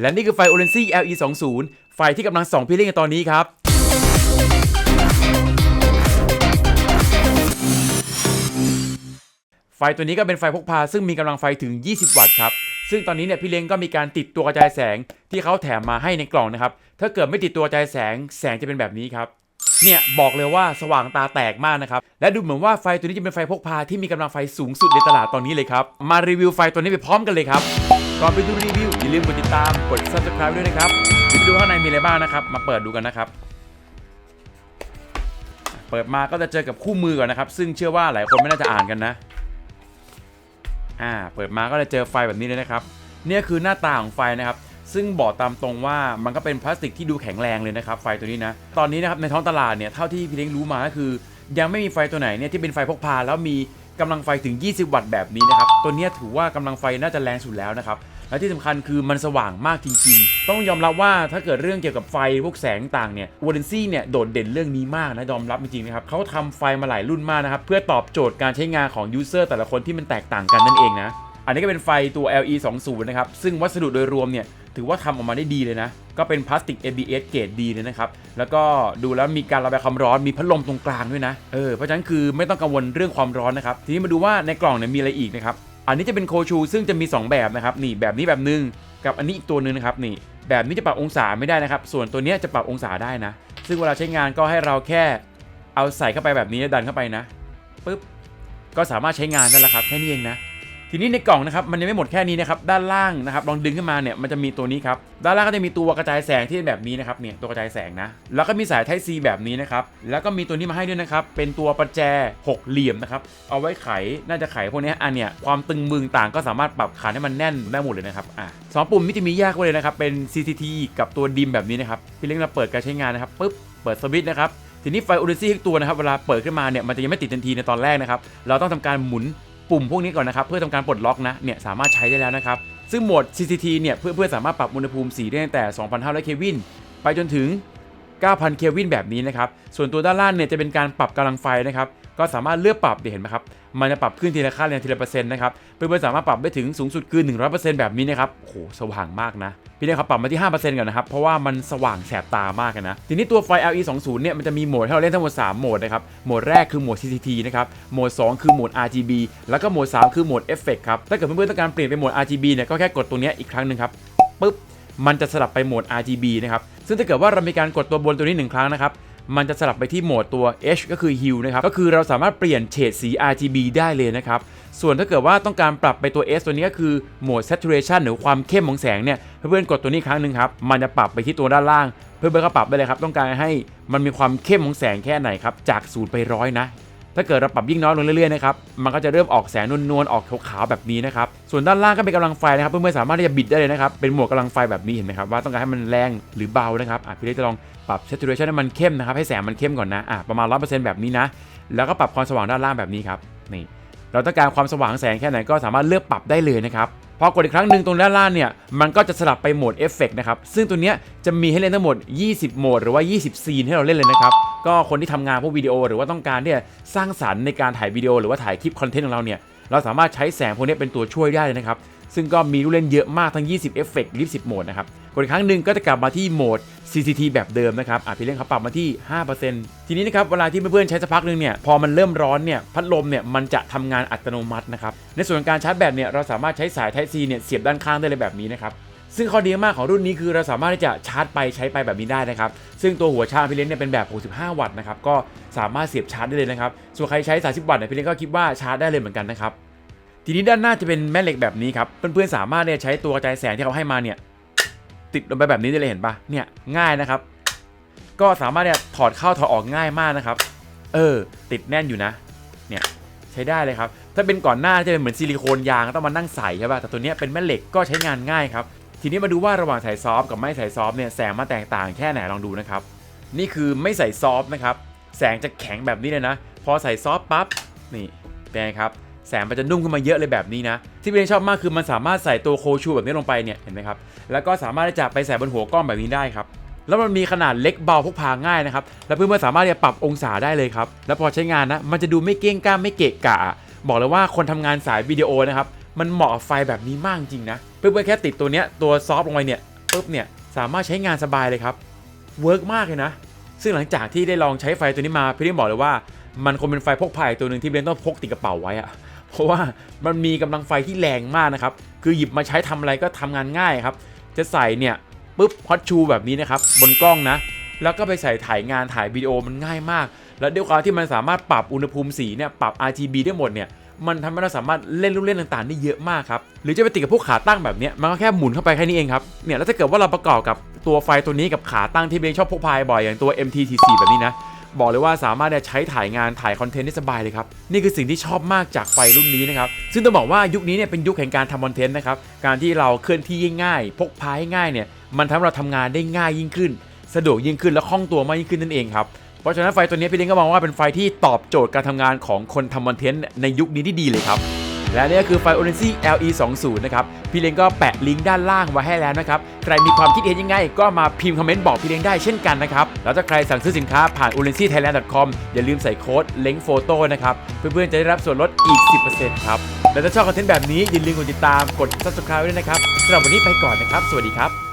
และนี่คือไฟ o r e n c y LE 2 0ไฟที่กำลังส่องพี่เล่นกันตอนนี้ครับ ไฟตัวนี้ก็เป็นไฟพกพาซึ่งมีกำลังไฟถึง 20 วัตต์ครับ ซึ่งตอนนี้เนี่ยพี่เล้งก็มีการติดตัวกระจายแสงที่เขาแถมมาให้ในกล่องนะครับ ถ้าเกิดไม่ติดตัวกระจายแสงแสงจะเป็นแบบนี้ครับเนี่ยบอกเลยว่าสว่างตาแตกมากนะครับ และดูเหมือนว่าไฟตัวนี้จะเป็นไฟพกพาที่มีกำลังไฟสูงสุดในตลาดตอนนี้เลยครับ มารีวิวไฟตัวนี้ไปพร้อมกันเลยครับ ก่อนไปดูรีวิวอย่าลืมกดติดตามกด subscribe ด้วยนะครับเดี๋ยวไปดูข้างในมีอะไรบ้างนะครับ มาเปิดดูกันนะครับ เปิดมาก็จะเจอกับคู่มือก่อนนะครับ ซึ่งเชื่อว่าหลายคนไม่น่าจะอ่านกันนะ อ่า เปิดมาก็จะเจอไฟแบบนี้เลยนะครับ เนี่ยคือหน้าตาของไฟนะครับซึ่งบอกตามตรงว่ามันก็เป็นพลาสติกที่ดูแข็งแรงเลยนะครับ ไฟตัวนี้นะ ตอนนี้นะครับในท้องตลาดเนี่ยเท่าที่พี่เล้งรู้มาก็คือ ยังไม่มีไฟตัวไหนเนี่ยที่เป็นไฟพกพาแล้วมีกำลังไฟถึง 20 วัตต์แบบนี้นะครับ ตัวนี้ถือว่ากำลังไฟน่าจะแรงสุดแล้วนะครับ และที่สำคัญคือมันสว่างมากจริง ๆ ต้องยอมรับว่าถ้าเกิดเรื่องเกี่ยวกับไฟพวกแสงต่างเนี่ยวอร์เรนซี่เนี่ยโดดเด่นเรื่องนี้มากนะยอมรับจริงๆนะครับเขาทำไฟมาหลายรุ่นมากนะครับเพื่อตอบโจทย์การใช้งานของยูเซอร์แต่ละคนที่มันแตกต่างกันนั่นเองนะอันนี้ก็เป็นไฟตัว LE 2 0นะครับซึ่งวัสดุโดยรวมเนี่ยถือว่าทำออกมาได้ดีเลยนะ ก็เป็นพลาสติก ABS เกรดดีเลยนะครับ แล้วก็ดูแล้วมีการระบายความร้อน มีพัดลมตรงกลางด้วยนะ เออ เพราะฉะนั้นคือไม่ต้องกังวลเรื่องความร้อนนะครับ ทีนี้มาดูว่าในกล่องเนี่ยมีอะไรอีกนะครับ อันนี้จะเป็นโคชู ซึ่งจะมี 2 แบบนะครับนี่แบบนี้แบบนึงกับอันนี้อีกตัวนึงนะครับนี่แบบนี้จะปรับองศาไม่ได้นะครับ ส่วนตัวนี้จะปรับองศาได้นะ ซึ่งเวลาใช้งานก็ให้เราแค่เอาใส่เข้าไปแบบนี้ดันเข้าไปนะปึ๊บก็สามารถใช้งานได้แล้วครับแค่นี้เองนะ ทีนี้ในกล่องนะครับมันยังไม่หมดแค่นี้นะครับด้านล่างนะครับลองดึงขึ้นมาเนี่ยมันจะมีตัวนี้ครับด้านล่างก็จะมีตัวกระจายแสงที่เป็นแบบนี้นะครับเนี่ยตัวกระจายแสงนะแล้วก็มีสาย Type C แบบนี้นะครับแล้วก็มีตัวนี้มาให้ด้วยนะครับเป็นตัวประแจหกเหลี่ยมนะครับเอาไว้ไขน่าจะไขพวกนี้อันเนี่ยความตึงมึงต่างก็สามารถปรับขาให้มันแน่นได้หมดเลยนะครับอะสองปุ่มที่จะมีแยกไว้เลยนะครับเป็น CCT กับตัวดิมแบบนี้นะครับพี่เล็กเราเปิดการใช้งานนะครับปุ๊บเปิดสวิตช์นะครับทีนี้ไฟโอเดซี่ทุกตัวนะครับเวลาเปิดขึ้นมาเนี่ยมันจะยังไม่ติดทันทีในตอนแรกนะครับเราต้องทำการหมุน ปุ่มพวกนี้ก่อนนะครับเพื่อทำการปลดล็อกนะเนี่ยสามารถใช้ได้แล้วนะครับซึ่งโหมด CCT เนี่ยเพื่อเพื่อสามารถปรับอุณหภูมิสีได้ตั้งแต่ 2,500 เคลวินไปจนถึง 9,000เคลวินแบบนี้นะครับ ส่วนตัวด้านล่างเนี่ยจะเป็นการปรับกำลังไฟนะครับ ก็สามารถเลือกปรับเดี๋ยวเห็นไหมครับ มันจะปรับขึ้นทีละค่าเรียทีละเปอร์เซ็นต์นะครับเพื่อนๆสามารถปรับได้ถึงสูงสุดคือ 100%แบบนี้นะครับ โอ้โห สว่างมากนะ พี่เนี่ยครับปรับมาที่ 5%ก่อนนะครับ เพราะว่ามันสว่างแสบตามากนะ ทีนี้ตัวไฟ LE 2 0เนี่ยมันจะมีโหมดให้เราเล่นทั้งหมด 3 โหมดนะครับ โหมดแรกคือโหมด CCT นะครับ โหมด 2 คือโหมด RGB แล้วก็โหมด 3 คือโหมด Effect ครับ ถ้าเกิดเพื่อนๆต้องการเปลี่ยนเป็นโหมด RGB เนี่ยก็แค่กดตัวเนี้อีกครั้งนึงครับปึ๊บมันจะสลับไปโหมด RGB นะครับ ซึ่งถ้าเกิดว่าเรามีการกดตัวบนตัวนี้หนึ่งครั้งนะครับมันจะสลับไปที่โหมดตัว H ก็คือ Hue นะครับ ก็คือเราสามารถเปลี่ยนเฉดสี RGB ได้เลยนะครับ ส่วนถ้าเกิดว่าต้องการปรับไปตัว S ตัวนี้ก็คือโหมด Saturation หรือความเข้มของแสงเนี่ย เพื่อนๆกดตัวนี้ครั้งหนึ่งครับ มันจะปรับไปที่ตัวด้านล่าง เพื่อนๆก็ปรับได้เลยครับ ต้องการให้มันมีความเข้มของแสงแค่ไหนครับ จากศูนย์ไปร้อยนะ ถ้าเกิดเราปรับยิ่งน้อยลงเรื่อยๆนะครับ มันก็จะเริ่มออกแสงนวลๆ ออกขาวๆแบบนี้นะครับ ส่วนด้านล่างก็เป็นกำลังไฟนะครับ เพื่อนๆสามารถที่จะบิดได้เลยนะครับ เป็นหมดกกำลังไฟแบบนี้เห็นไหมครับว่าต้องการให้มันแรงหรือเบานะครับอะพี่เล็กจะลองปรับ saturation ให้มันเข้มนะครับ ให้แสงมันเข้มก่อนนะ อะประมาณ 100%แบบนี้นะ แล้วก็ปรับความสว่างด้านล่างแบบนี้ครับ นี่ เราต้องการความสว่างแสงแค่ไหนก็สามารถเลือกปรับได้เลยนะครับ พอกดอีกครั้งหนึ่งตรงด้านล่างเนี่ย มันก็จะสลับไปโหมดเอฟเฟกนะครับ ซึ่งตัวเนี้ยจะมีให้เล่นทั้งหมด 20 โหมด หรือว่า 20 ซีนให้เราเล่นเลยนะครับ ก็คนที่ทำงานพวกวิดีโอ หรือว่าต้องการที่จะสร้างสรรค์ในการถ่ายวิดีโอ หรือว่าถ่ายคลิปคอนเทนต์ของเราเนี่ย เราสามารถใช้แสงพวกนี้เป็นตัวช่วยได้เลยนะครับ ซึ่งก็มีลูกเล่นเยอะมากทั้ง 20 เอฟเฟกต์20โหมดนะครับกดอีกครั้งหนึ่งก็จะกลับมาที่โหมด CCT แบบเดิมนะครับอะพี่เล่นเขาปรับมาที่ 5%ทีนี้นะครับเวลาที่เพื่อนๆใช้สักพักหนึ่งเนี่ยพอมันเริ่มร้อนเนี่ยพัดลมเนี่ยมันจะทำงานอัตโนมัตินะครับในส่วนของการชาร์จแบตเนี่ยเราสามารถใช้สาย Type C เนี่ยเสียบด้านข้างได้เลยแบบนี้นะครับซึ่งข้อดีมากของรุ่นนี้คือเราสามารถที่จะชาร์จไปใช้ไปแบบนี้ได้นะครับ ซึ่งตัวหัวชาร์จพี่เล้งเนี่ยเป็นแบบ 65 วัตต์นะครับ ก็สามารถเสียบชาร์จได้เลยนะครับ ส่วนใครใช้ 30 วัตต์เนี่ยพี่เล้งก็คิดว่าชาร์จได้เลยเหมือนกันนะครับ ทีนี้ด้านหน้าจะเป็นแม่เหล็กแบบนี้ครับ เพื่อนๆสามารถเนี่ยใช้ตัวกระจายแสงที่เขาให้มาเนี่ยติดลงไปแบบนี้ได้เลยเห็นปะเนี่ยง่ายนะครับ ก็สามารถเนี่ยถอดเข้าถอดออกง่ายมากนะครับ เออ ติดแน่นอยู่นะ เนี่ยใช้ได้เลยครับ ถ้าเป็นก่อนหน้าจะเป็นเหมือนซิลิโคนยางต้องมานั่งใส่ใช่ป่ะแต่ตัวเนี้ยเป็นแม่เหล็กก็ใช้งานง่ายครับ ทีนี้มาดูว่าระหว่างใส่ซอฟกับไม่ใส่ซอฟเนี่ยแสงมันแตกต่างแค่ไหนลองดูนะครับ นี่คือไม่ใส่ซอฟนะครับ แสงจะแข็งแบบนี้เลยนะ พอใส่ซอฟปั๊บนี่เป็นไงครับ แสงมันจะนุ่มขึ้นมาเยอะเลยแบบนี้นะ ที่พี่เนชอบมากคือมันสามารถใส่ตัวโคชูแบบนี้ลงไปเนี่ยเห็นไหมครับแล้วก็สามารถจะไปใส่บนหัวกล้องแบบนี้ได้ครับแล้วมันมีขนาดเล็กเบาพกพาง่ายนะครับแล้วเพื่อนๆสามารถจะปรับองศาได้เลยครับแล้วพอใช้งานนะมันจะดูไม่เก้งก้ามไม่เกะกะ บอกเลยว่าคนทำงานสายวิดีโอนะครับมันเหมาะไฟแบบนี้มากจริงนะเพื่อนๆแค่ติดตัวเนี้ยตัวซอฟต์ลงไปเนี่ยปุ๊บเนี่ยสามารถใช้งานสบายเลยครับเวิร์กมากเลยนะ ซึ่งหลังจากที่ได้ลองใช้ไฟตัวนี้มาพี่เลี้ยบอกเลยว่ามันคงเป็นไฟพกพาตัวหนึ่งที่เลี้ยงต้องพกติดกระเป๋าไว้อะ เพราะว่ามันมีกำลังไฟที่แรงมากนะครับ คือหยิบมาใช้ทำอะไรก็ทำงานง่ายครับ จะใส่เนี่ยปุ๊บฮอตชูแบบนี้นะครับบนกล้องนะ แล้วก็ไปใส่ถ่ายงานถ่ายวิดีโอมันง่ายมาก แล้วด้วยความที่มันสามารถปรับอุณหภูมิสีเนี่ยปรับ RGB ได้หมดเนี่ยมันทำให้เราสามารถเล่นลูกเล่นต่างๆได้เยอะมากครับหรือจะไปติดกับพวกขาตั้งแบบนี้มันก็แค่หมุนเข้าไปแค่นี้เองครับเนี่ยแล้วถ้าเกิดว่าเราประกอบกับตัวไฟตัวนี้กับขาตั้งที่เบงชอบพกพายบ่อยอย่างตัว MTTC แบบนี้นะ บอกเลยว่าสามารถใช้ถ่ายงานถ่ายคอนเทนต์ได้สบายเลยครับ นี่คือสิ่งที่ชอบมากจากไฟรุ่นนี้นะครับ ซึ่งต้องบอกว่ายุคนี้เนี่ยเป็นยุคแห่งการทำคอนเทนต์นะครับ การที่เราเคลื่อนที่ง่ายพกพาง่ายเนี่ย มันทำให้เราทำงานได้ง่ายยิ่งขึ้น สะดวกยิ่งขึ้นและคล่องตัวมากยิ่งขึ้นนั่นเองครับ เพราะฉะนั้นไฟตัวนี้พี่เล้งก็มองว่าเป็นไฟที่ตอบโจทย์การทำงานของคนทำคอนเทนต์ในยุคนี้ที่ดีเลยครับ และนี่ก็คือไฟ o r e n c y LE 2 0นะครับ พี่เล้งก็แปะลิงก์ด้านล่างไว้ให้แล้วนะครับ ใครมีความคิดเห็นยังไง ก็มาพิมพ์คอมเมนต์บอกพี่เล้งได้เช่นกันนะครับ แล้วถ้าใครสั่งซื้อสินค้าผ่าน o r e n c y thailand com อย่าลืมใส่โค้ดเล้งโฟโต้นะครับ เพื่อนๆจะได้รับส่วนลดอีก 10%ครับ และถ้าชอบคอนเทนต์แบบนี้อย่าลืมกดติดตามกด subscribe ด้วยนะครับสำหรับวันนี้ไปก่อนนะครับ สวัสดีครับ